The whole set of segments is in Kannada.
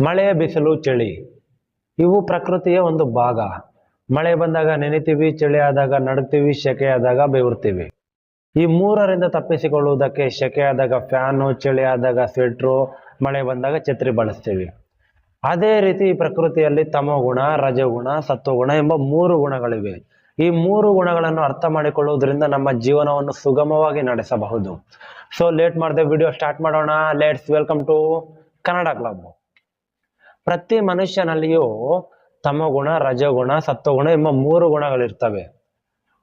ಮಳೆ ಬಿಸಿಲು ಚಳಿ. ಇವು ಪ್ರಕೃತಿಯ ಒಂದು ಭಾಗ. ಮಳೆ ಬಂದಾಗ ನೆನೆತೀವಿ, ಚಳಿ ಆದಾಗ ನಡುಗ್ತೀವಿ, ಸೆಕೆ ಆದಾಗ ಬೆವರ್ತೀವಿ. ಈ ಮೂರರಿಂದ ತಪ್ಪಿಸಿಕೊಳ್ಳುವುದಕ್ಕೆ ಸೆಕೆ ಆದಾಗ ಫ್ಯಾನು, ಚಳಿ ಆದಾಗ ಸ್ವೆಟ್ರು, ಮಳೆ ಬಂದಾಗ ಛತ್ರಿ ಬಳಸ್ತೀವಿ. ಅದೇ ರೀತಿ ಈ ಪ್ರಕೃತಿಯಲ್ಲಿ ತಮೋಗುಣ, ರಜಗುಣ, ಸತ್ವಗುಣ ಎಂಬ ಮೂರು ಗುಣಗಳಿವೆ. ಈ ಮೂರು ಗುಣಗಳನ್ನು ಅರ್ಥ ಮಾಡಿಕೊಳ್ಳುವುದರಿಂದ ನಮ್ಮ ಜೀವನವನ್ನು ಸುಗಮವಾಗಿ ನಡೆಸಬಹುದು. ಸೊ ಲೇಟ್ ಮಾಡಿದೆ ವಿಡಿಯೋ ಸ್ಟಾರ್ಟ್ ಮಾಡೋಣ. Let's welcome to Kannada club ಪ್ರತಿ ಮನುಷ್ಯನಲ್ಲಿಯೂ ತಮಗುಣ, ರಜಗುಣ, ಸತ್ವಗುಣ ಎಂಬ ಮೂರು ಗುಣಗಳಿರ್ತವೆ.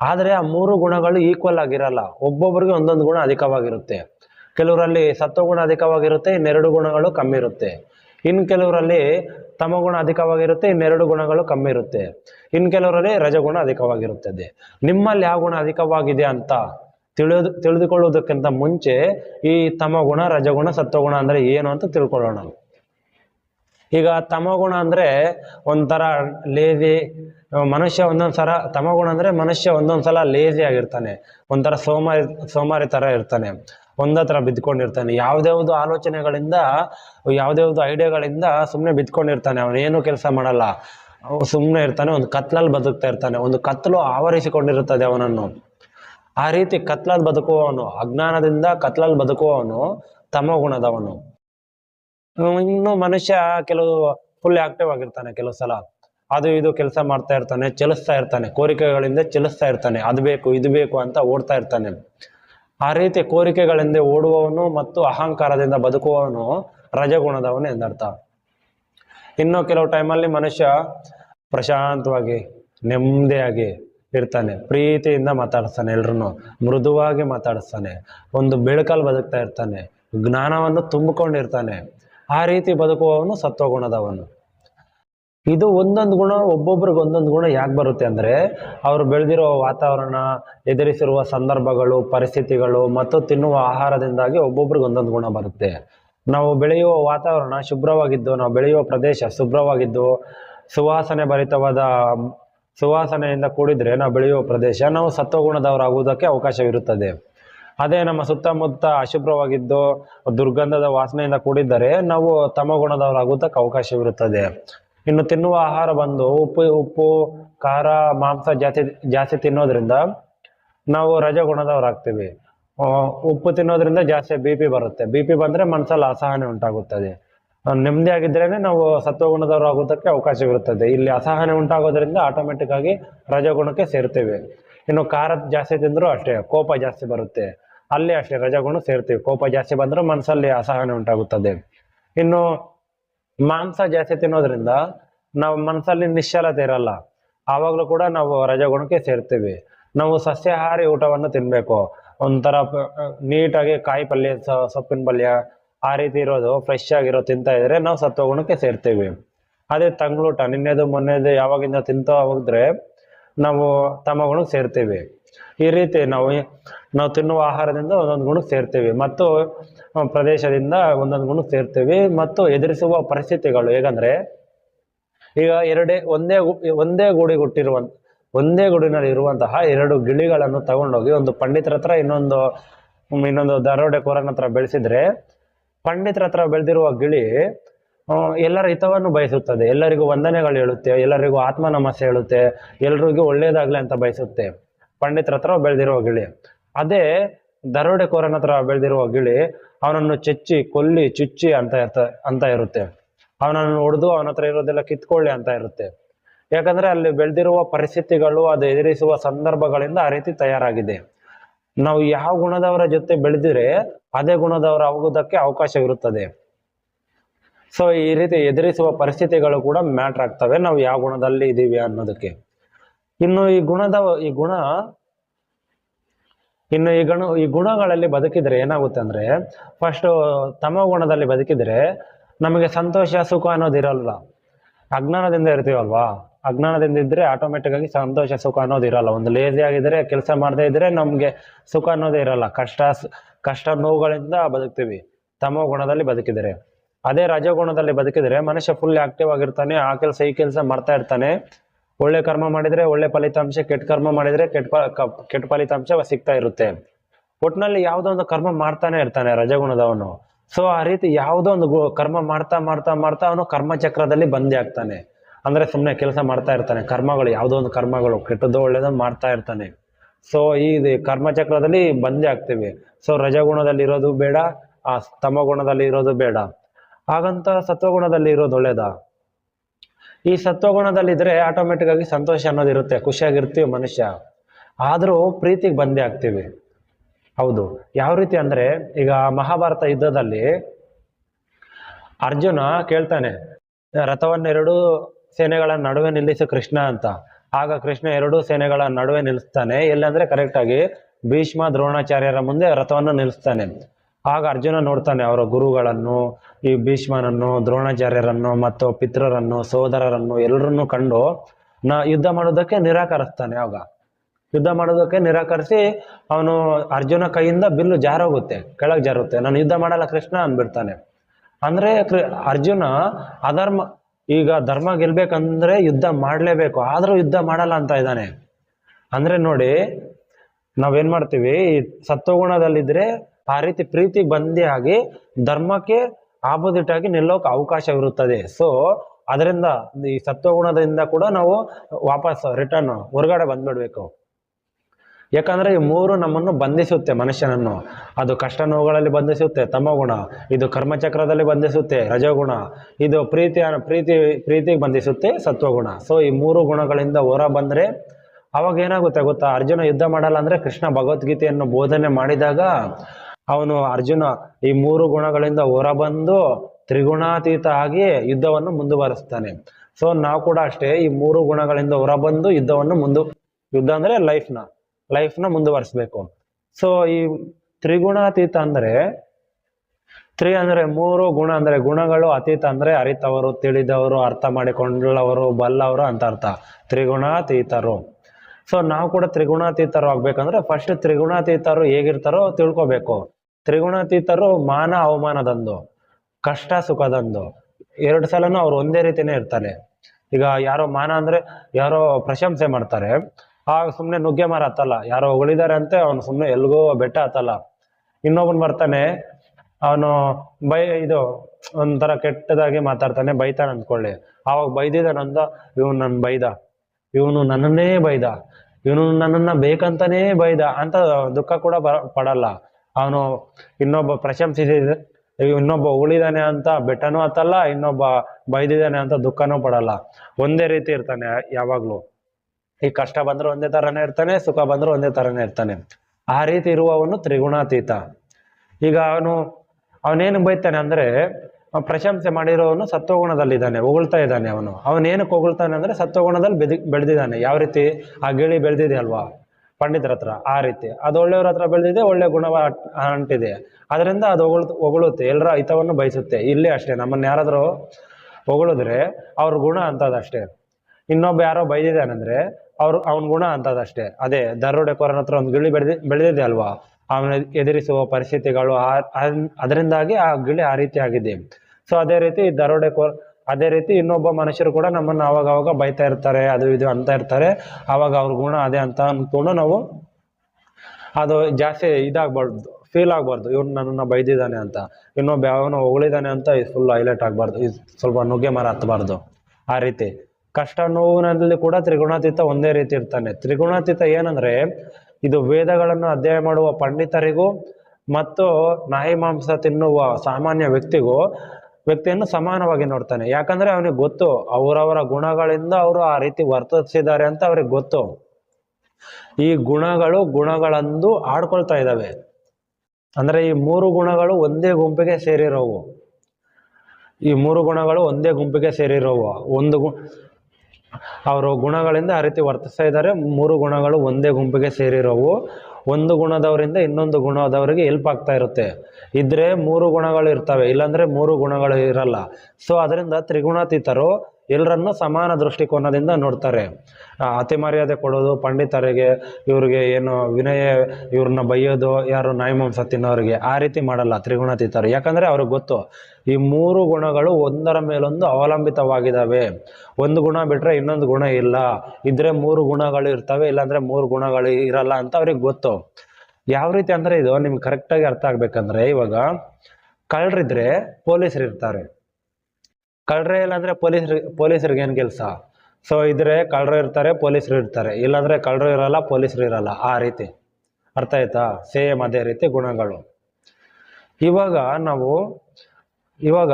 ಆದರೆ ಆ ಮೂರು ಗುಣಗಳು ಈಕ್ವಲ್ ಆಗಿರಲ್ಲ. ಒಬ್ಬೊಬ್ಬರಿಗೆ ಒಂದೊಂದು ಗುಣ ಅಧಿಕವಾಗಿರುತ್ತೆ. ಕೆಲವರಲ್ಲಿ ಸತ್ವಗುಣ ಅಧಿಕವಾಗಿರುತ್ತೆ, ಇನ್ನೆರಡು ಗುಣಗಳು ಕಮ್ಮಿ ಇರುತ್ತೆ. ಇನ್ನು ಕೆಲವರಲ್ಲಿ ತಮಗುಣ ಅಧಿಕವಾಗಿರುತ್ತೆ, ಇನ್ನೆರಡು ಗುಣಗಳು ಕಮ್ಮಿ ಇರುತ್ತೆ. ಇನ್ನು ಕೆಲವರಲ್ಲಿ ರಜಗುಣ ಅಧಿಕವಾಗಿರುತ್ತದೆ. ನಿಮ್ಮಲ್ಲಿ ಯಾವ ಗುಣ ಅಧಿಕವಾಗಿದೆ ಅಂತ ತಿಳಿದು, ತಿಳಿದುಕೊಳ್ಳುವುದಕ್ಕಿಂತ ಮುಂಚೆ ಈ ತಮಗುಣ, ರಜಗುಣ, ಸತ್ವಗುಣ ಅಂದ್ರೆ ಏನು ಅಂತ ತಿಳ್ಕೊಳ್ಳೋಣ. ಈಗ ತಮಗುಣ ಅಂದ್ರೆ ಒಂಥರ ಲೇಜಿ ಮನುಷ್ಯ ಒಂದೊಂದು ಸಲ, ತಮಗುಣ ಅಂದ್ರೆ ಮನುಷ್ಯ ಒಂದೊಂದ್ಸಲ ಲೇಜಿ ಆಗಿರ್ತಾನೆ. ಒಂಥರ ಸೋಮಾರಿ ಸೋಮಾರಿ ತರ ಇರ್ತಾನೆ. ಒಂದತ್ರ ಬಿದ್ಕೊಂಡಿರ್ತಾನೆ. ಯಾವ್ದ್ಯಾವ್ದು ಆಲೋಚನೆಗಳಿಂದ ಯಾವುದ್ಯಾವುದು ಐಡಿಯಾಗಳಿಂದ ಸುಮ್ಮನೆ ಬಿದ್ಕೊಂಡಿರ್ತಾನೆ. ಅವನು ಏನು ಕೆಲಸ ಮಾಡಲ್ಲ. ಸುಮ್ಮನೆ ಇರ್ತಾನೆ, ಒಂದು ಕತ್ಲಲ್ಲಿ ಬದುಕ್ತಾ ಇರ್ತಾನೆ. ಒಂದು ಕತ್ತಲು ಆವರಿಸಿಕೊಂಡಿರುತ್ತದೆ ಅವನನ್ನು. ಆ ರೀತಿ ಕತ್ಲಲ್ಲಿ ಬದುಕುವವನು, ಅಜ್ಞಾನದಿಂದ ಕತ್ಲಲ್ಲಿ ಬದುಕುವವನು ತಮಗುಣದವನು. ಇನ್ನು ಮನುಷ್ಯ ಕೆಲವು ಫುಲ್ ಆಕ್ಟಿವ್ ಆಗಿರ್ತಾನೆ ಕೆಲವು ಸಲ. ಅದು ಇದು ಕೆಲಸ ಮಾಡ್ತಾ ಇರ್ತಾನೆ, ಚಲಿಸ್ತಾ ಇರ್ತಾನೆ, ಕೋರಿಕೆಗಳಿಂದ ಚಲಿಸ್ತಾ ಇರ್ತಾನೆ, ಅದು ಬೇಕು, ಇದು ಬೇಕು ಅಂತ ಓಡ್ತಾ ಇರ್ತಾನೆ. ಆ ರೀತಿ ಕೋರಿಕೆಗಳಿಂದ ಓಡುವವನು ಮತ್ತು ಅಹಂಕಾರದಿಂದ ಬದುಕುವವನು ರಜಗುಣದವನು ಎಂದರ್ಥ. ಇನ್ನು ಕೆಲವು ಟೈಮಲ್ಲಿ ಮನುಷ್ಯ ಪ್ರಶಾಂತವಾಗಿ, ನೆಮ್ಮದಿಯಾಗಿ ಇರ್ತಾನೆ, ಪ್ರೀತಿಯಿಂದ ಮಾತಾಡಿಸ್ತಾನೆ ಎಲ್ರು ಮೃದುವಾಗಿ ಮಾತಾಡಿಸ್ತಾನೆ, ಒಂದು ಬೆಳಕಲ್ಲಿ ಬದುಕ್ತಾ ಇರ್ತಾನೆ, ಜ್ಞಾನವನ್ನು ತುಂಬಿಕೊಂಡಿರ್ತಾನೆ. ಆ ರೀತಿ ಬದುಕುವವನು ಸತ್ವಗುಣದವನು. ಇದು ಒಂದೊಂದು ಗುಣ ಒಬ್ಬೊಬ್ರಿಗೆ ಒಂದೊಂದು ಗುಣ ಯಾಕೆ ಬರುತ್ತೆ ಅಂದರೆ, ಅವರು ಬೆಳೆದಿರೋ ವಾತಾವರಣ, ಎದುರಿಸಿರುವ ಸಂದರ್ಭಗಳು, ಪರಿಸ್ಥಿತಿಗಳು ಮತ್ತು ತಿನ್ನುವ ಆಹಾರದಿಂದಾಗಿ ಒಬ್ಬೊಬ್ರಿಗೆ ಒಂದೊಂದು ಗುಣ ಬರುತ್ತೆ. ನಾವು ಬೆಳೆಯುವ ವಾತಾವರಣ ಶುಭ್ರವಾಗಿದ್ದು, ನಾವು ಬೆಳೆಯುವ ಪ್ರದೇಶ ಶುಭ್ರವಾಗಿದ್ದು, ಸುವಾಸನೆ ಭರಿತವಾದ, ಸುವಾಸನೆಯಿಂದ ಕೂಡಿದ್ರೆ ನಾವು ಬೆಳೆಯುವ ಪ್ರದೇಶ, ನಾವು ಸತ್ವಗುಣದವರಾಗುವುದಕ್ಕೆ ಅವಕಾಶವಿರುತ್ತದೆ. ಅದೇ ನಮ್ಮ ಸುತ್ತಮುತ್ತ ಅಶುಭ್ರವಾಗಿದ್ದು ದುರ್ಗಂಧದ ವಾಸನೆಯಿಂದ ಕೂಡಿದ್ದರೆ ನಾವು ತಮಗುಣದವರಾಗುವುದಕ್ಕೆ ಅವಕಾಶವಿರುತ್ತದೆ. ಇನ್ನು ತಿನ್ನುವ ಆಹಾರ ಬಂದು ಉಪ್ಪು ಉಪ್ಪು ಖಾರ ಮಾಂಸ ಜಾಸ್ತಿ ಜಾಸ್ತಿ ತಿನ್ನೋದ್ರಿಂದ ನಾವು ರಜಗುಣದವರಾಗ್ತೀವಿ ಆ, ಉಪ್ಪು ತಿನ್ನೋದ್ರಿಂದ ಜಾಸ್ತಿ ಬಿ ಪಿ ಬರುತ್ತೆ. ಬಿ ಪಿ ಬಂದರೆ ಮನಸ್ಸಲ್ಲಿ ಅಸಹನೆ ಉಂಟಾಗುತ್ತದೆ. ನೆಮ್ಮದಿ ನೆಮ್ಮದಿಯಾಗಿದ್ರೇನೆ ನಾವು ಸತ್ವಗುಣದವರಾಗೋದಕ್ಕೆ ಅವಕಾಶವಿರುತ್ತದೆ. ಇಲ್ಲಿ ಅಸಹನೆ ಉಂಟಾಗೋದ್ರಿಂದ ಆಟೋಮೆಟಿಕ್ ಆಗಿ ರಜಗುಣಕ್ಕೆ ಸೇರ್ತೇವೆ. ಇನ್ನು ಖಾರ ಜಾಸ್ತಿ ತಿಂದರೂ ಅಷ್ಟೇ ಕೋಪ ಜಾಸ್ತಿ ಬರುತ್ತೆ. ಅಲ್ಲಿ ಅಷ್ಟೇ ರಜಗುಣ ಸೇರ್ತೀವಿ. ಕೋಪ ಜಾಸ್ತಿ ಬಂದ್ರೆ ಮನಸ್ಸಲ್ಲಿ ಅಸಹನೆ ಉಂಟಾಗುತ್ತದೆ. ಇನ್ನು ಮಾಂಸ ಜಾಸ್ತಿ ತಿನ್ನೋದ್ರಿಂದ ನಾವು ಮನಸ್ಸಲ್ಲಿ ನಿಶ್ಚಲತೆ ಇರಲ್ಲ. ಆವಾಗಲೂ ಕೂಡ ನಾವು ರಜಗುಣಕ್ಕೆ ಸೇರ್ತೀವಿ. ನಾವು ಸಸ್ಯಾಹಾರಿ ಊಟವನ್ನು ತಿನ್ನಬೇಕು ಒಂಥರ ನೀಟಾಗಿ ಕಾಯಿ ಪಲ್ಯ ಸೊಪ್ಪಿನ ಪಲ್ಯ ಆ ರೀತಿ ಇರೋದು ಫ್ರೆಶ್ ಆಗಿರೋ ತಿಂತಾ ಇದ್ರೆ ನಾವು ಸತ್ವಗುಣಕ್ಕೆ ಸೇರ್ತೀವಿ. ಅದೇ ತಂಗ್ಳೂಟ, ನಿನ್ನೆದು, ಮೊನ್ನೆದು ಯಾವಾಗಿಂದ ತಿಂತಾ ಹೋದ್ರೆ ನಾವು ತಮಗುಣಕ್ಕೆ ಗುಣಕ್ಕೆ ಸೇರ್ತೀವಿ. ಈ ರೀತಿ ನಾವು ನಾವು ತಿನ್ನುವ ಆಹಾರದಿಂದ ಒಂದೊಂದು ಗುಣಕ್ಕೆ ಸೇರ್ತೀವಿ. ಮತ್ತು ಪ್ರದೇಶದಿಂದ ಒಂದೊಂದು ಗುಣಕ್ಕೆ ಸೇರ್ತೀವಿ. ಮತ್ತು ಎದುರಿಸುವ ಪರಿಸ್ಥಿತಿಗಳು ಹೇಗಂದ್ರೆ, ಈಗ ಎರಡೇ, ಒಂದೇ ಒಂದೇ ಗೂಡಿ ಹುಟ್ಟಿರುವಂತ ಒಂದೇ ಗುಡಿನಲ್ಲಿ ಇರುವಂತಹ ಎರಡು ಗಿಳಿಗಳನ್ನು ತಗೊಂಡೋಗಿ ಒಂದು ಪಂಡಿತರ ಹತ್ರ ಇನ್ನೊಂದು ಇನ್ನೊಂದು ದರೋಡೆಕೋರನ ಹತ್ರ ಬೆಳೆಸಿದ್ರೆ, ಪಂಡಿತರ ಹತ್ರ ಬೆಳೆದಿರುವ ಗಿಳಿ ಎಲ್ಲರ ಹಿತವನ್ನು ಬಯಸುತ್ತದೆ. ಎಲ್ಲರಿಗೂ ವಂದನೆಗಳು ಹೇಳುತ್ತೆ. ಎಲ್ಲರಿಗೂ ಆತ್ಮ ನಮಸ್ಸೆ ಹೇಳುತ್ತೆ. ಎಲ್ರಿಗೂ ಒಳ್ಳೇದಾಗ್ಲಿ ಅಂತ ಬಯಸುತ್ತೆ. ಪಂಡಿತರ ಹತ್ರ ಬೆಳೆದಿರುವ ಗಿಳಿ. ಅದೇ ದರೋಡೆಕೋರನ ಹತ್ರ ಬೆಳೆದಿರುವ ಗಿಳಿ ಅವನನ್ನು ಚೆಚ್ಚಿ, ಕೊಲ್ಲಿ, ಚುಚ್ಚಿ ಅಂತ ಅಂತ ಇರುತ್ತೆ. ಅವನನ್ನು ಹೊಡೆದು ಅವನ ಹತ್ರ ಇರೋದೆಲ್ಲ ಕಿತ್ಕೊಳ್ಳಿ ಅಂತ ಇರುತ್ತೆ. ಯಾಕಂದ್ರೆ ಅಲ್ಲಿ ಬೆಳೆದಿರುವ ಪರಿಸ್ಥಿತಿಗಳು, ಅದು ಎದುರಿಸುವ ಸಂದರ್ಭಗಳಿಂದ ಆ ರೀತಿ ತಯಾರಾಗಿದೆ. ನಾವು ಯಾವ ಗುಣದವರ ಜೊತೆ ಬೆಳೆದಿರೆ ಅದೇ ಗುಣದವರ ಆಗುವುದಕ್ಕೆ ಅವಕಾಶವಿರುತ್ತದೆ. ಸೊ ಈ ರೀತಿ ಎದುರಿಸುವ ಪರಿಸ್ಥಿತಿಗಳು ಕೂಡ ಮ್ಯಾಟ್ರ್ ಆಗ್ತವೆ. ನಾವು ಯಾವ ಗುಣದಲ್ಲಿ ಇದ್ದೀವಿ ಅನ್ನೋದಕ್ಕೆ. ಇನ್ನು ಈ ಗುಣದ, ಈ ಗುಣ ಇನ್ನು ಈ ಗಣ, ಈ ಗುಣಗಳಲ್ಲಿ ಬದುಕಿದರೆ ಏನಾಗುತ್ತೆ ಅಂದರೆ ಫಸ್ಟ್ ತಮ ಗುಣದಲ್ಲಿ ಬದುಕಿದ್ರೆ ನಮಗೆ ಸಂತೋಷ, ಸುಖ ಅನ್ನೋದು ಇರಲ್ಲ. ಅಜ್ಞಾನದಿಂದ ಇರ್ತೀವಲ್ವಾ? ಅಜ್ಞಾನದಿಂದ ಇದ್ದರೆ ಆಟೋಮೆಟಿಕ್ಕಾಗಿ ಸಂತೋಷ, ಸುಖ ಅನ್ನೋದು ಇರಲ್ಲ. ಒಂದು ಲೇಜಿ ಆಗಿದ್ರೆ, ಕೆಲಸ ಮಾಡದೇ ಇದ್ರೆ ನಮಗೆ ಸುಖ ಅನ್ನೋದೇ ಇರಲ್ಲ. ಕಷ್ಟ ಕಷ್ಟ ನೋವುಗಳಿಂದ ಬದುಕ್ತೀವಿ. ತಮೋ ಗುಣದಲ್ಲಿ ಬದುಕಿದರೆ. ಅದೇ ರಜಗುಣದಲ್ಲಿ ಬದುಕಿದರೆ ಮನುಷ್ಯ ಫುಲ್ ಆಕ್ಟಿವ್ ಆಗಿರ್ತಾನೆ, ಆ ಕೆಲಸ, ಈ ಕೆಲಸ ಮಾಡ್ತಾ ಇರ್ತಾನೆ. ಒಳ್ಳೆ ಕರ್ಮ ಮಾಡಿದರೆ ಒಳ್ಳೆ ಫಲಿತಾಂಶ, ಕೆಟ್ಟ ಕರ್ಮ ಮಾಡಿದರೆ ಕೆಟ್ಟ ಕೆಟ್ಟ ಫಲಿತಾಂಶ ಸಿಗ್ತಾ ಇರುತ್ತೆ. ಒಟ್ಟಿನಲ್ಲಿ ಯಾವುದೋ ಒಂದು ಕರ್ಮ ಮಾಡ್ತಾನೆ ಇರ್ತಾನೆ ರಜಗುಣದವನು. ಸೊ ಆ ರೀತಿ ಯಾವುದೋ ಒಂದು ಕರ್ಮ ಮಾಡ್ತಾ ಮಾಡ್ತಾ ಮಾಡ್ತಾ ಅವನು ಕರ್ಮಚಕ್ರದಲ್ಲಿ ಬಂದಿ ಆಗ್ತಾನೆ. ಅಂದ್ರೆ ಸುಮ್ಮನೆ ಕೆಲಸ ಮಾಡ್ತಾ ಇರ್ತಾನೆ. ಕರ್ಮಗಳು, ಯಾವುದೋ ಒಂದು ಕರ್ಮಗಳು, ಕೆಟ್ಟದ್ದು ಒಳ್ಳೇದೋ ಮಾಡ್ತಾ ಇರ್ತಾನೆ. ಸೊ ಈ ಕರ್ಮ ಕರ್ಮಚಕ್ರದಲ್ಲಿ ಬಂದಿ ಆಗ್ತೀವಿ. ಸೊ ರಜಗುಣದಲ್ಲಿ ಇರೋದು ಬೇಡ, ಆ ಸ್ತಮಗುಣದಲ್ಲಿ ಇರೋದು ಬೇಡ. ಹಾಗಂತ ಸತ್ವಗುಣದಲ್ಲಿ ಇರೋದು ಒಳ್ಳೇದಾ? ಈ ಸತ್ವಗುಣದಲ್ಲಿದ್ದರೆ ಆಟೋಮೆಟಿಕ್ ಆಗಿ ಸಂತೋಷ ಅನ್ನೋದು ಇರುತ್ತೆ ಖುಷಿಯಾಗಿರ್ತೀವಿ ಮನುಷ್ಯ. ಆದರೂ ಪ್ರೀತಿಗೆ ಬಂದೇ ಆಗ್ತೀವಿ. ಹೌದು. ಯಾವ ರೀತಿ ಅಂದರೆ, ಈಗ ಮಹಾಭಾರತ ಯುದ್ಧದಲ್ಲಿ ಅರ್ಜುನ ಕೇಳ್ತಾನೆ, ರಥವನ್ನೆರಡು ಸೇನೆಗಳ ನಡುವೆ ನಿಲ್ಲಿಸು ಕೃಷ್ಣ ಅಂತ. ಆಗ ಕೃಷ್ಣ ಎರಡು ಸೇನೆಗಳ ನಡುವೆ ನಿಲ್ಲಿಸ್ತಾನೆ ಎಲ್ಲಂದ್ರೆ ಕರೆಕ್ಟ್ ಆಗಿ ಭೀಷ್ಮ ದ್ರೋಣಾಚಾರ್ಯರ ಮುಂದೆ ರಥವನ್ನು ನಿಲ್ಲಿಸ್ತಾನೆ ಆಗ ಅರ್ಜುನ ನೋಡ್ತಾನೆ ಅವರ ಗುರುಗಳನ್ನು, ಈ ಭೀಷ್ಮನನ್ನು, ದ್ರೋಣಾಚಾರ್ಯರನ್ನು ಮತ್ತು ಪಿತೃರನ್ನು ಸೋದರರನ್ನು ಎಲ್ಲರನ್ನು ಕಂಡು ನ ಯುದ್ಧ ಮಾಡೋದಕ್ಕೆ ನಿರಾಕರಿಸ್ತಾನೆ ಅವಾಗ ಯುದ್ಧ ಮಾಡೋದಕ್ಕೆ ನಿರಾಕರಿಸಿ ಅವನು ಅರ್ಜುನ ಕೈಯಿಂದ ಬಿಲ್ಲು ಜಾರೋಗುತ್ತೆ, ಕೆಳಗೆ ಜಾರುತ್ತೆ. ನಾನು ಯುದ್ಧ ಮಾಡಲ್ಲ ಕೃಷ್ಣ ಅಂದ್ಬಿಡ್ತಾನೆ. ಅಂದ್ರೆ ಅರ್ಜುನ ಅಧರ್ಮ, ಈಗ ಧರ್ಮ ಗೆಲ್ಬೇಕಂದ್ರೆ ಯುದ್ಧ ಮಾಡಲೇಬೇಕು, ಆದ್ರೂ ಯುದ್ಧ ಮಾಡಲ್ಲ ಅಂತ ಇದ್ದಾನೆ. ಅಂದ್ರೆ ನೋಡಿ, ನಾವೇನ್ ಮಾಡ್ತೀವಿ, ಈ ಸತ್ವಗುಣದಲ್ಲಿದ್ರೆ ಆ ರೀತಿ ಪ್ರೀತಿ ಬಂದೇ ಆಗಿ ಧರ್ಮಕ್ಕೆ ಆಪೋಸಿಟ್ ನಿಲ್ಲೋಕೆ ಅವಕಾಶವಿರುತ್ತದೆ. ಸೊ ಅದರಿಂದ ಈ ಸತ್ವಗುಣದಿಂದ ಕೂಡ ನಾವು ವಾಪಸ್ ರಿಟರ್ನ್ ಹೊರಗಡೆ ಬಂದ್ಬಿಡ್ಬೇಕು. ಯಾಕಂದ್ರೆ ಈ ಮೂರು ನಮ್ಮನ್ನು ಬಂಧಿಸುತ್ತೆ ಮನುಷ್ಯನನ್ನು. ಅದು ಕಷ್ಟ ನೋವುಗಳಲ್ಲಿ ಬಂಧಿಸುತ್ತೆ ತಮಗುಣ ಇದು ಕರ್ಮಚಕ್ರದಲ್ಲಿ ಬಂಧಿಸುತ್ತೆ, ರಜಗುಣ. ಇದು ಪ್ರೀತಿ ಪ್ರೀತಿ, ಪ್ರೀತಿಗೆ ಬಂಧಿಸುತ್ತೆ, ಸತ್ವಗುಣ. ಸೊ ಈ ಮೂರು ಗುಣಗಳಿಂದ ಹೊರ ಬಂದ್ರೆ ಅವಾಗ ಏನಾಗುತ್ತೆ ಗೊತ್ತಾ? ಅರ್ಜುನ ಯುದ್ಧ ಮಾಡಲ್ಲ ಅಂದ್ರೆ ಕೃಷ್ಣ ಭಗವದ್ಗೀತೆಯನ್ನು ಬೋಧನೆ ಮಾಡಿದಾಗ ಅವನು ಅರ್ಜುನ ಈ ಮೂರು ಗುಣಗಳಿಂದ ಹೊರಬಂದು ತ್ರಿಗುಣಾತೀತ ಆಗಿ ಯುದ್ಧವನ್ನು ಮುಂದುವರಿಸ್ತಾನೆ. ಸೊ ನಾವು ಕೂಡ ಅಷ್ಟೇ ಈ ಮೂರು ಗುಣಗಳಿಂದ ಹೊರಬಂದು ಯುದ್ಧವನ್ನು ಮುಂದು, ಯುದ್ಧ ಅಂದ್ರೆ ಲೈಫ್ನ ಲೈಫ್ನ ಮುಂದುವರಿಸ್ಬೇಕು. ಸೊ ಈ ತ್ರಿಗುಣಾತೀತ ಅಂದ್ರೆ, ತ್ರಿ ಅಂದ್ರೆ ಮೂರು ಗುಣ ಅಂದ್ರೆ ಗುಣಗಳು, ಅತೀತ ಅಂದ್ರೆ ಅರಿತವರು, ತಿಳಿದವರು, ಅರ್ಥ ಮಾಡಿಕೊಂಡವರು ಬಲ್ಲವರು ಅಂತ ಅರ್ಥ. ತ್ರಿಗುಣಾತೀತರು. ಸೊ ನಾವು ಕೂಡ ತ್ರಿಗುಣಾತೀತರು ಆಗ್ಬೇಕಂದ್ರೆ ಫಸ್ಟ್ ತ್ರಿಗುಣಾತೀತರು ಹೇಗಿರ್ತಾರೋ ತಿಳ್ಕೊಬೇಕು. ತ್ರಿಗುಣಾತೀತರು ಮಾನ ಅವಮಾನದಂದು, ಕಷ್ಟ ಸುಖದಂದು. ಎರಡು ಸಲನೂ ಅವ್ರು ಒಂದೇ ರೀತಿನೇ ಇರ್ತಾರೆ. ಈಗ ಯಾರೋ ಮಾನ ಅಂದ್ರೆ ಯಾರೋ ಪ್ರಶಂಸೆ ಮಾಡ್ತಾರೆ. ಆ ಸುಮ್ಮನೆ ನುಗ್ಗೆ ಮರ ಹತ್ತಲ್ಲ. ಯಾರೋ ಉಳಿದಾರೆ ಅಂತ ಅವನು ಸುಮ್ಮನೆ ಎಲ್ಗೋ ಬೆಟ್ಟ ಹತ್ತಲ್ಲ. ಇನ್ನೊಬ್ಬನ್ ಬರ್ತಾನೆ, ಅವನು ಬೈ ಇದು ಒಂಥರ ಕೆಟ್ಟದಾಗಿ ಮಾತಾಡ್ತಾನೆ, ಬೈತಾನೆ ಅಂದ್ಕೊಳ್ಳಿ. ಆವಾಗ ಬೈದಿದ್ದಾನಂದ ಇವನು ನನ್ನ ಬೈದ. ಇವನು ನನ್ನನ್ನೇ ಬೈದ. ಇವನು ನನ್ನನ್ನ ಬೇಕಂತಾನೇ ಬೈದ. ಅಂತ ದುಃಖ ಕೂಡ ಬರ ಪಡಲ್ಲ. ಅವನು ಇನ್ನೊಬ್ಬ ಪ್ರಶಂಸಿಸಿದ, ಇನ್ನೊಬ್ಬ ಉಳಿದಾನೆ ಅಂತ ಬೆಟ್ಟನೂ ಹತ್ತಲ್ಲ, ಇನ್ನೊಬ್ಬ ಬೈದಿದ್ದಾನೆ ಅಂತ ದುಃಖನೂ ಪಡಲ್ಲ. ಒಂದೇ ರೀತಿ ಇರ್ತಾನೆ ಯಾವಾಗ್ಲೂ. ಈ ಕಷ್ಟ ಬಂದ್ರೆ ಒಂದೇ ತರನೇ ಇರ್ತಾನೆ, ಸುಖ ಬಂದ್ರೆ ಒಂದೇ ತರನೇ ಇರ್ತಾನೆ. ಆ ರೀತಿ ಇರುವವನು ತ್ರಿಗುಣಾತೀತ. ಈಗ ಅವನು, ಅವನೇನು ಬೈತಾನೆ ಅಂದ್ರೆ ಪ್ರಶಂಸೆ ಮಾಡಿರೋವನು ಸತ್ವಗುಣದಲ್ಲಿದ್ದಾನೆ ಹೊಗಳ್ತಾ ಇದ್ದಾನೆ ಅವನು. ಅವನೇನಕ್ಕೆ ಹೊಗಳ್ತಾನೆ ಅಂದ್ರೆ ಸತ್ವಗುಣದಲ್ಲಿ ಬೆದಿ, ಬೆಳೆದಿದ್ದಾನೆ. ಯಾವ ರೀತಿ? ಆ ಗಿಳಿ ಬೆಳೆದಿದೆ ಅಲ್ವಾ? ಪಂಡಿತರ ಹತ್ರ ಆ ರೀತಿ. ಅದು ಒಳ್ಳೆಯವ್ರ ಹತ್ರ ಬೆಳೆದಿದೆ, ಒಳ್ಳೆ ಅಟ್- ಅಂಟಿದೆ. ಅದರಿಂದ ಅದು ಹೊಗಳ್ ಹೊಗಳುತ್ತೆ. ಎಲ್ಲರ ಹಿತವನ್ನು ಬಯಸುತ್ತೆ. ಇಲ್ಲಿ ಅಷ್ಟೇ, ನಮ್ಮನ್ನ ಯಾರಾದರೂ ಹೊಗಳಿದ್ರೆ ಅವ್ರ ಗುಣ ಅಂತದಷ್ಟೇ ಇನ್ನೊಬ್ಬ ಯಾರೋ ಬೈದಿದ್ದಾನಂದ್ರೆ ಅವ್ರು, ಅವ್ನ ಗುಣ ಅಂತದಷ್ಟೇ ಅದೇ, ದರೋಡೆಕೋರನ ಹತ್ರ ಒಂದು ಗಿಳಿ ಬೆಳೆದಿ, ಬೆಳೆದಿದೆ ಅಲ್ವಾ? ಅವನ ಎದುರಿಸುವ ಪರಿಸ್ಥಿತಿಗಳು ಅದರಿಂದಾಗಿ ಆ ಗಿಳಿ ಆ ರೀತಿ ಆಗಿದೆ. ಸೊ ಅದೇ ರೀತಿ ದರೋಡೆಕೋರ್ ಅದೇ ರೀತಿ ಇನ್ನೊಬ್ಬ ಮನುಷ್ಯರು ಕೂಡ ನಮ್ಮನ್ನು ಅವಾಗ ಅವಾಗ ಬೈತಾ ಇರ್ತಾರೆ, ಅದು ಇದು ಅಂತ ಇರ್ತಾರೆ. ಅವಾಗ ಅವ್ರ ಗುಣ ಅದೇ ಅಂತ ಅಂದ್ಕೊಂಡು ನಾವು ಅದು ಜಾಸ್ತಿ ಇದಾಗಬಾರ್ದು ಫೀಲ್ ಆಗಬಾರ್ದು. ಇವ್ನು ನನ್ನನ್ನು ಬೈದಿದ್ದಾನೆ ಅಂತ, ಇನ್ನೊಬ್ಬ ಯಾವನೋ ಹೊಗಳಿದ್ದಾನೆ ಅಂತ ಫುಲ್ ಹೈಲೈಟ್ ಆಗಬಾರ್ದು ಇದು ಸ್ವಲ್ಪ ನುಗ್ಗೆ ಮರ ಹತ್ತಬಾರ್ದು ಆ ರೀತಿ. ಕಷ್ಟ ನೋವಿನಲ್ಲಿ ಕೂಡ ತ್ರಿಗುಣಾತೀತ ಒಂದೇ ರೀತಿ ಇರ್ತಾನೆ. ತ್ರಿಗುಣಾತೀತ ಏನಂದ್ರೆ, ಇದು ವೇದಗಳನ್ನು ಅಧ್ಯಯನ ಮಾಡುವ ಪಂಡಿತರಿಗೂ ಮತ್ತು ನಾಯಿ ಮಾಂಸ ತಿನ್ನುವ ಸಾಮಾನ್ಯ ವ್ಯಕ್ತಿಗೂ ವ್ಯಕ್ತಿಯನ್ನು ಸಮಾನವಾಗಿ ನೋಡ್ತಾನೆ. ಯಾಕಂದ್ರೆ ಅವನಿಗೆ ಗೊತ್ತು, ಅವರವರ ಗುಣಗಳಿಂದ ಅವರು ಆ ರೀತಿ ವರ್ತಿಸಿದ್ದಾರೆ ಅಂತ ಅವ್ರಿಗೆ ಗೊತ್ತು. ಈ ಗುಣಗಳು ಗುಣಗಳಂದು ಆಡ್ಕೊಳ್ತಾ ಇದ್ದಾವೆ. ಅಂದ್ರೆ ಈ ಮೂರು ಗುಣಗಳು ಒಂದೇ ಗುಂಪಿಗೆ ಸೇರಿರೋವು. ಈ ಮೂರು ಗುಣಗಳು ಒಂದೇ ಗುಂಪಿಗೆ ಸೇರಿರೋವು. ಒಂದು ಗು, ಅವರು ಗುಣಗಳಿಂದ ಆ ರೀತಿ ವರ್ತಿಸ್ತಾ ಇದ್ದಾರೆ, ಮೂರು ಗುಣಗಳು ಒಂದೇ ಗುಂಪಿಗೆ ಸೇರಿರೋವು. ಒಂದು ಗುಣದವರಿಂದ ಇನ್ನೊಂದು ಗುಣದವರಿಗೆ ಹೆಲ್ಪ್ ಆಗ್ತಾ ಇರುತ್ತೆ. ಇದ್ರೆ ಮೂರು ಗುಣಗಳು ಇರ್ತವೆ, ಇಲ್ಲಾಂದರೆ ಮೂರು ಗುಣಗಳು ಇರಲ್ಲ. ಸೊ ಅದರಿಂದ ತ್ರಿಗುಣಾತೀತರು ಎಲ್ಲರನ್ನು ಸಮಾನ ದೃಷ್ಟಿಕೋನದಿಂದ ನೋಡ್ತಾರೆ. ಅತಿ ಮರ್ಯಾದೆ ಕೊಡೋದು, ಪಂಡಿತರಿಗೆ, ಇವ್ರಿಗೆ ಏನು ವಿನಯ, ಇವ್ರನ್ನ ಬೈಯೋದು ಯಾರು ನಾಯಿಮಾಂಸ ತಿನ್ನೋರಿಗೆ ಆ ರೀತಿ ಮಾಡಲ್ಲ, ತ್ರಿಗುಣತೀತರು. ಯಾಕಂದರೆ ಅವ್ರಿಗೆ ಗೊತ್ತು, ಈ ಮೂರು ಗುಣಗಳು ಒಂದರ ಮೇಲೊಂದು ಅವಲಂಬಿತವಾಗಿದ್ದಾವೆ ಒಂದು ಗುಣ ಬಿಟ್ಟರೆ ಇನ್ನೊಂದು ಗುಣ ಇಲ್ಲ. ಇದ್ರೆ ಮೂರು ಗುಣಗಳು ಇರ್ತವೆ, ಇಲ್ಲಾಂದರೆ ಮೂರು ಗುಣಗಳು ಇರಲ್ಲ ಅಂತ ಅವ್ರಿಗೆ ಗೊತ್ತು. ಯಾವ ರೀತಿ ಅಂದ್ರೆ ಇದು ನಿಮ್ಗೆ ಕರೆಕ್ಟಾಗಿ ಅರ್ಥ ಆಗ್ಬೇಕಂದ್ರೆ ಇವಾಗ ಕಳ್ಳರಿದ್ರೆ ಪೊಲೀಸರು ಇರ್ತಾರೆ. ಕಳ್ಳರೇ ಇಲ್ಲ ಅಂದ್ರೆ ಪೊಲೀಸರು, ಪೊಲೀಸರಿಗೆ ಏನು ಕೆಲಸ? ಸೊ ಇದ್ರೆ ಕಳ್ಳರು ಇರ್ತಾರೆ, ಪೊಲೀಸರು ಇರ್ತಾರೆ. ಇಲ್ಲಾಂದರೆ ಕಳ್ಳರು ಇರಲ್ಲ, ಪೊಲೀಸರು ಇರಲ್ಲ. ಆ ರೀತಿ. ಅರ್ಥ ಆಯ್ತಾ? ಸೇಮ್ ಅದೇ ರೀತಿ ಗುಣಗಳು. ಇವಾಗ ನಾವು, ಇವಾಗ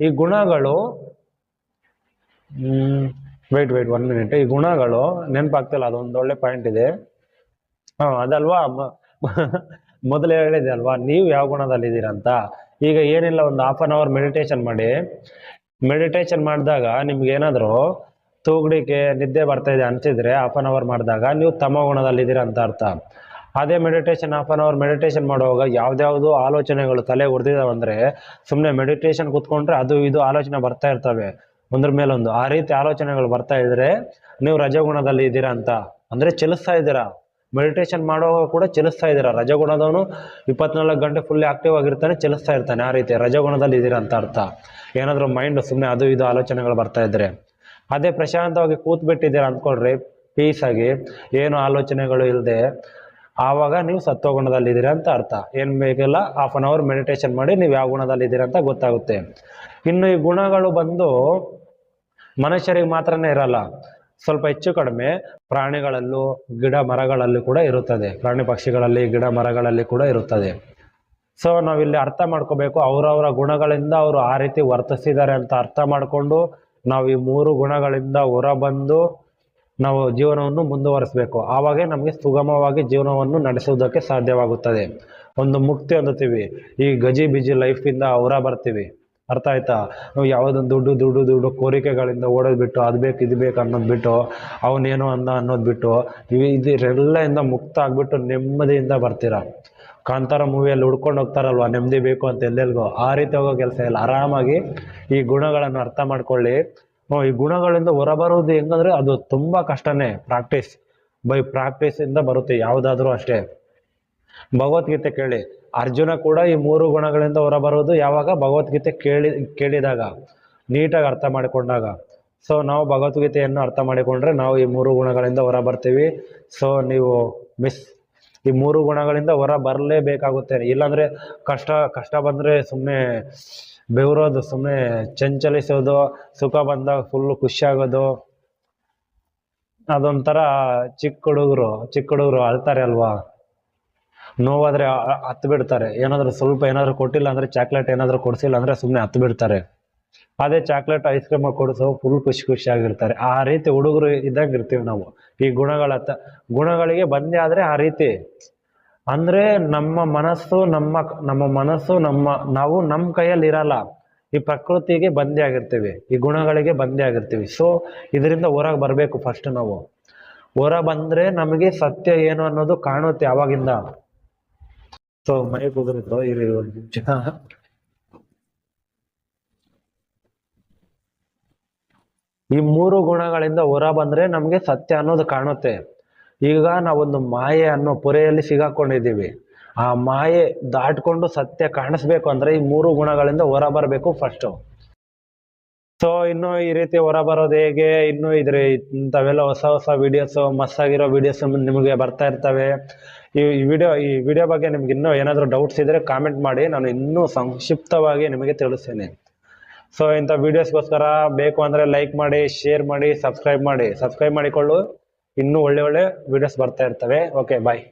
ಈ ಗುಣಗಳು ವೈಟ್ ವೈಟ್ ಒನ್ ಮಿನಿಟ್ ಈ ಗುಣಗಳು, ನೆನಪಾಗ್ತಿಲ್ಲ, ಅದೊಂದು ಒಳ್ಳೆ ಪಾಯಿಂಟ್ ಇದೆ. ಹಾಂ, ಅದಲ್ವಾ? ಮೊದಲೇ ಹೇಳಿದೆ ಅಲ್ವಾ? ನೀವು ಯಾವ ಗುಣದಲ್ಲಿ ಇದ್ದೀರಂತ ಈಗ ಏನಿಲ್ಲ, ಒಂದು ಹಾಫ್ ಅನ್ ಅವರ್ ಮೆಡಿಟೇಷನ್ ಮಾಡಿ. ಮೆಡಿಟೇಷನ್ ಮಾಡಿದಾಗ ನಿಮ್ಗೇನಾದರೂ ತೂಗುಡಿಕೆ, ನಿದ್ದೆ ಬರ್ತಾ ಇದೆ ಅಂತಿದ್ರೆ ಹಾಫ್ ಆನ್ ಅವರ್ ಮಾಡಿದಾಗ ನೀವು ತಮ ಗುಣದಲ್ಲಿದ್ದೀರಾ ಅಂತ ಅರ್ಥ. ಅದೇ meditation half an hour meditation ಮಾಡುವಾಗ ಯಾವ್ದ್ಯಾವ್ದು ಆಲೋಚನೆಗಳು ತಲೆ ಅಂದರೆ ಸುಮ್ಮನೆ ಮೆಡಿಟೇಷನ್ ಕೂತ್ಕೊಂಡ್ರೆ ಅದು ಇದು ಆಲೋಚನೆ ಬರ್ತಾ ಇರ್ತವೆ. ಒಂದ್ರ ಮೇಲೊಂದು. ಆ ರೀತಿ ಆಲೋಚನೆಗಳು ಬರ್ತಾ ಇದ್ರೆ ನೀವು ರಜಗುಣದಲ್ಲಿ ಇದ್ದೀರಾ ಅಂತ ಅಂದ್ರೆ ಚಲಿಸ್ತಾ ಇದ್ದೀರಾ. ಮೆಡಿಟೇಷನ್ ಮಾಡುವಾಗ ಕೂಡ ಚಲಿಸ್ತಾ ಇದ್ದೀರಾ? ರಜಗುಣದವನು ಇಪ್ಪತ್ನಾಲ್ಕು ಗಂಟೆ ಫುಲ್ ಆಕ್ಟಿವ್ ಆಗಿರ್ತಾನೆ, ಚಲಿಸ್ತಾ ಇರ್ತಾನೆ. ಆ ರೀತಿ ರಜಗುಣದಲ್ಲಿ ಇದ್ದೀರಾ ಅಂತ ಅರ್ಥ. ಏನಾದರೂ ಮೈಂಡ್ ಸುಮ್ಮನೆ ಅದು ಇದು ಆಲೋಚನೆಗಳು ಬರ್ತಾ ಇದ್ದರೆ ಅದೇ ಪ್ರಶಾಂತವಾಗಿ ಕೂತ್ಬಿಟ್ಟಿದ್ದೀರಾ ಅಂದ್ಕೊಳ್ರಿ. ಪೀಸ್ ಆಗಿ, ಏನು ಆಲೋಚನೆಗಳು ಇಲ್ಲದೆ ಆವಾಗ ನೀವು ಸತ್ವಗುಣದಲ್ಲಿದ್ದೀರಾ ಅಂತ ಅರ್ಥ. ಏನು ಬೇಕಿಲ್ಲ ಹಾಫ್ ಅನ್ ಅವರ್ ಮೆಡಿಟೇಷನ್ ಮಾಡಿ ನೀವು ಯಾವ ಗುಣದಲ್ಲಿ ಗುಣದಲ್ಲಿದ್ದೀರಾ ಅಂತ ಗೊತ್ತಾಗುತ್ತೆ. ಇನ್ನು ಈ ಗುಣಗಳು ಬಂದು ಮನುಷ್ಯರಿಗೆ ಮಾತ್ರನೇ ಇರಲ್ಲ. ಸ್ವಲ್ಪ ಹೆಚ್ಚು ಕಡಿಮೆ ಪ್ರಾಣಿಗಳಲ್ಲೂ ಗಿಡ ಮರಗಳಲ್ಲಿ ಕೂಡ ಇರುತ್ತದೆ. ಪ್ರಾಣಿ ಪಕ್ಷಿಗಳಲ್ಲಿ ಗಿಡ ಮರಗಳಲ್ಲಿ ಕೂಡ ಇರುತ್ತದೆ. ಸೊ ನಾವಿಲ್ಲಿ ಅರ್ಥ ಮಾಡ್ಕೋಬೇಕು. ಅವರವರ ಗುಣಗಳಿಂದ ಅವರು ಆ ರೀತಿ ವರ್ತಿಸಿದ್ದಾರೆ ಅಂತ ಅರ್ಥ ಮಾಡಿಕೊಂಡು ನಾವು ಈ ಮೂರು ಗುಣಗಳಿಂದ ಹೊರಬಂದು ನಾವು ಜೀವನವನ್ನು ಮುಂದುವರಿಸಬೇಕು. ಆವಾಗೇ ನಮಗೆ ಸುಗಮವಾಗಿ ಜೀವನವನ್ನು ನಡೆಸುವುದಕ್ಕೆ ಸಾಧ್ಯವಾಗುತ್ತದೆ. ಒಂದು ಮುಕ್ತಿ ಹೊಂದುತ್ತೀವಿ. ಈ ಗಜಿ ಬಿಜಿ ಲೈಫಿಂದ ಹೊರ ಬರ್ತೀವಿ. ಅರ್ಥ ಆಯ್ತಾ? ನಾವು ಯಾವುದೊಂದು ದುಡ್ಡು ದುಡ್ಡು ದುಡ್ಡು ಕೋರಿಕೆಗಳಿಂದ ಓಡೋದು ಬಿಟ್ಟು ಅದು ಬೇಕು, ಇದು ಬೇಕು ಅನ್ನೋದು ಬಿಟ್ಟು, ಅವನೇನು ಅಂದ ಅನ್ನೋದು ಬಿಟ್ಟು, ಇವು ಮುಕ್ತ ಆಗಿಬಿಟ್ಟು ನೆಮ್ಮದಿಯಿಂದ ಬರ್ತೀರ? ಕಾಂತಾರ ಮೂವಿಯಲ್ಲಿ ಹುಡ್ಕೊಂಡು ಹೋಗ್ತಾರಲ್ವ, ನೆಮ್ಮದಿ ಬೇಕು ಅಂತ ಎಲ್ಲೆಲ್ಗೋ? ಆ ರೀತಿ ಹೋಗೋ ಕೆಲಸ ಇಲ್ಲ. ಆರಾಮಾಗಿ ಈ ಗುಣಗಳನ್ನು ಅರ್ಥ ಮಾಡ್ಕೊಳ್ಳಿ. ಈ ಗುಣಗಳಿಂದ ಹೊರಬರೋದು ಹೆಂಗಂದ್ರೆ ಅದು ತುಂಬಾ ಕಷ್ಟನೇ. ಪ್ರಾಕ್ಟೀಸ್. ಬೈ ಪ್ರಾಕ್ಟೀಸ್ ಇಂದ ಬರುತ್ತೆ, ಯಾವುದಾದ್ರೂ ಅಷ್ಟೇ. ಭಗವದ್ಗೀತೆ ಕೇಳಿ. ಅರ್ಜುನ ಕೂಡ ಈ ಮೂರು ಗುಣಗಳಿಂದ ಹೊರಬರೋದು ಯಾವಾಗ? ಭಗವದ್ಗೀತೆ ಕೇಳಿ, ಕೇಳಿದಾಗ, ನೀಟಾಗಿ ಅರ್ಥ ಮಾಡಿಕೊಂಡಾಗ. ಸೊ ನಾವು ಭಗವದ್ಗೀತೆಯನ್ನು ಅರ್ಥ ಮಾಡಿಕೊಂಡ್ರೆ ನಾವು ಈ ಮೂರು ಗುಣಗಳಿಂದ ಹೊರ ಬರ್ತೀವಿ ಸೊ ನೀವು ಮಿಸ್ ಈ ಮೂರು ಗುಣಗಳಿಂದ ಹೊರ ಬರಲೇಬೇಕಾಗುತ್ತೆ ಇಲ್ಲಾಂದರೆ ಕಷ್ಟ ಕಷ್ಟ ಬಂದರೆ ಸುಮ್ಮನೆ ಬೆವರೋದು ಸುಮ್ಮನೆ ಚಂಚಲಿಸೋದು, ಸುಖ ಬಂದಾಗ ಫುಲ್ಲು ಖುಷಿಯಾಗೋದು. ಅದೊಂಥರ ಚಿಕ್ಕ ಹುಡುಗರು ಚಿಕ್ಕ ಹುಡುಗರು ಅಳ್ತಾರೆ ಅಲ್ವಾ? ನೋವಾದ್ರೆ ಹತ್ತು ಬಿಡ್ತಾರೆ ಏನಾದರೂ ಸ್ವಲ್ಪ ಏನಾದರೂ ಕೊಟ್ಟಿಲ್ಲ ಅಂದ್ರೆ ಚಾಕ್ಲೇಟ್ ಏನಾದರೂ ಕೊಡ್ಸಿಲ್ಲ ಅಂದ್ರೆ ಸುಮ್ಮನೆ ಹತ್ತು ಬಿಡ್ತಾರೆ ಅದೇ ಚಾಕ್ಲೇಟ್ ಐಸ್ ಕ್ರೀಮ್ ಕೊಡಿಸೋ ಫುಲ್ ಖುಷಿ ಖುಷಿಯಾಗಿರ್ತಾರೆ ಆ ರೀತಿ ಹುಡುಗರು ಇದ್ದಂಗೆ ಇರ್ತೀವಿ ನಾವು. ಈ ಗುಣಗಳ ಗುಣಗಳಿಗೆ ಬಂದೇ ಆದ್ರೆ ಆ ರೀತಿ. ಅಂದ್ರೆ ನಮ್ಮ ಮನಸ್ಸು, ನಮ್ಮ ನಮ್ಮ ಮನಸ್ಸು, ನಮ್ಮ ನಾವು ನಮ್ಮ ಕೈಯಲ್ಲಿ ಇರಲ್ಲ. ಈ ಪ್ರಕೃತಿಗೆ ಬಂದೇ ಆಗಿರ್ತೀವಿ. ಈ ಗುಣಗಳಿಗೆ ಬಂದೇ ಆಗಿರ್ತೀವಿ. ಸೊ ಇದರಿಂದ ಹೊರಗೆ ಬರಬೇಕು ಫಸ್ಟ್ ನಾವು. ಹೊರ ಬಂದ್ರೆ ನಮಗೆ ಸತ್ಯ ಏನು ಅನ್ನೋದು ಕಾಣುತ್ತೆ ಅವಾಗಿಂದ. ಸೊ ಮೈ ಕುದುರಿತು ಇರಿ ಒಂದು ನಿಮಿಷ ಈ ಮೂರು ಗುಣಗಳಿಂದ ಹೊರ ಬಂದ್ರೆ ನಮ್ಗೆ ಸತ್ಯ ಅನ್ನೋದು ಕಾಣುತ್ತೆ. ಈಗ ನಾವೊಂದು ಮಾಯೆ ಅನ್ನೋ ಪೊರೆಯಲ್ಲಿ ಸಿಗಾಕೊಂಡಿದ್ದೀವಿ. ಆ ಮಾಯೆ ದಾಟ್ಕೊಂಡು ಸತ್ಯ ಕಾಣಿಸ್ಬೇಕು ಅಂದ್ರೆ ಈ ಮೂರು ಗುಣಗಳಿಂದ ಹೊರ ಬರಬೇಕು ಫಸ್ಟ್ ಸೊ ಇನ್ನು ಈ ರೀತಿ ಹೊರ ಬರೋದು ಹೇಗೆ? ಇನ್ನು ಇದ್ರೆ ಇಂಥವೆಲ್ಲ ಹೊಸ ಹೊಸ ವಿಡಿಯೋಸ್ ಮಸ್ತಾಗಿರೋ ವಿಡಿಯೋಸ್ ನಿಮಗೆ ಬರ್ತಾ ಇರ್ತವೆ. ಈ ವಿಡಿಯೋ ಈ ವಿಡಿಯೋ ಬಗ್ಗೆ ನಿಮ್ಗೆ ಇನ್ನೂ ಏನಾದರೂ ಡೌಟ್ಸ್ ಇದ್ರೆ ಕಾಮೆಂಟ್ ಮಾಡಿ. ನಾನು ಇನ್ನೂ ಸಂಕ್ಷಿಪ್ತವಾಗಿ ನಿಮಗೆ ತಿಳಿಸ್ತೇನೆ. ಸೊ ಇಂಥ ವಿಡಿಯೋಸ್ಗೋಸ್ಕರ ಬೇಕು ಅಂದರೆ ಲೈಕ್ ಮಾಡಿ ಶೇರ್ ಮಾಡಿ ಸಬ್ಸ್ಕ್ರೈಬ್ ಮಾಡಿ. ಸಬ್ಸ್ಕ್ರೈಬ್ ಮಾಡಿಕೊಳ್ಳು. ಇನ್ನೂ ಒಳ್ಳೆ ಒಳ್ಳೆ ವಿಡಿಯೋಸ್ ಬರ್ತಾ ಇರ್ತವೆ. Okay bye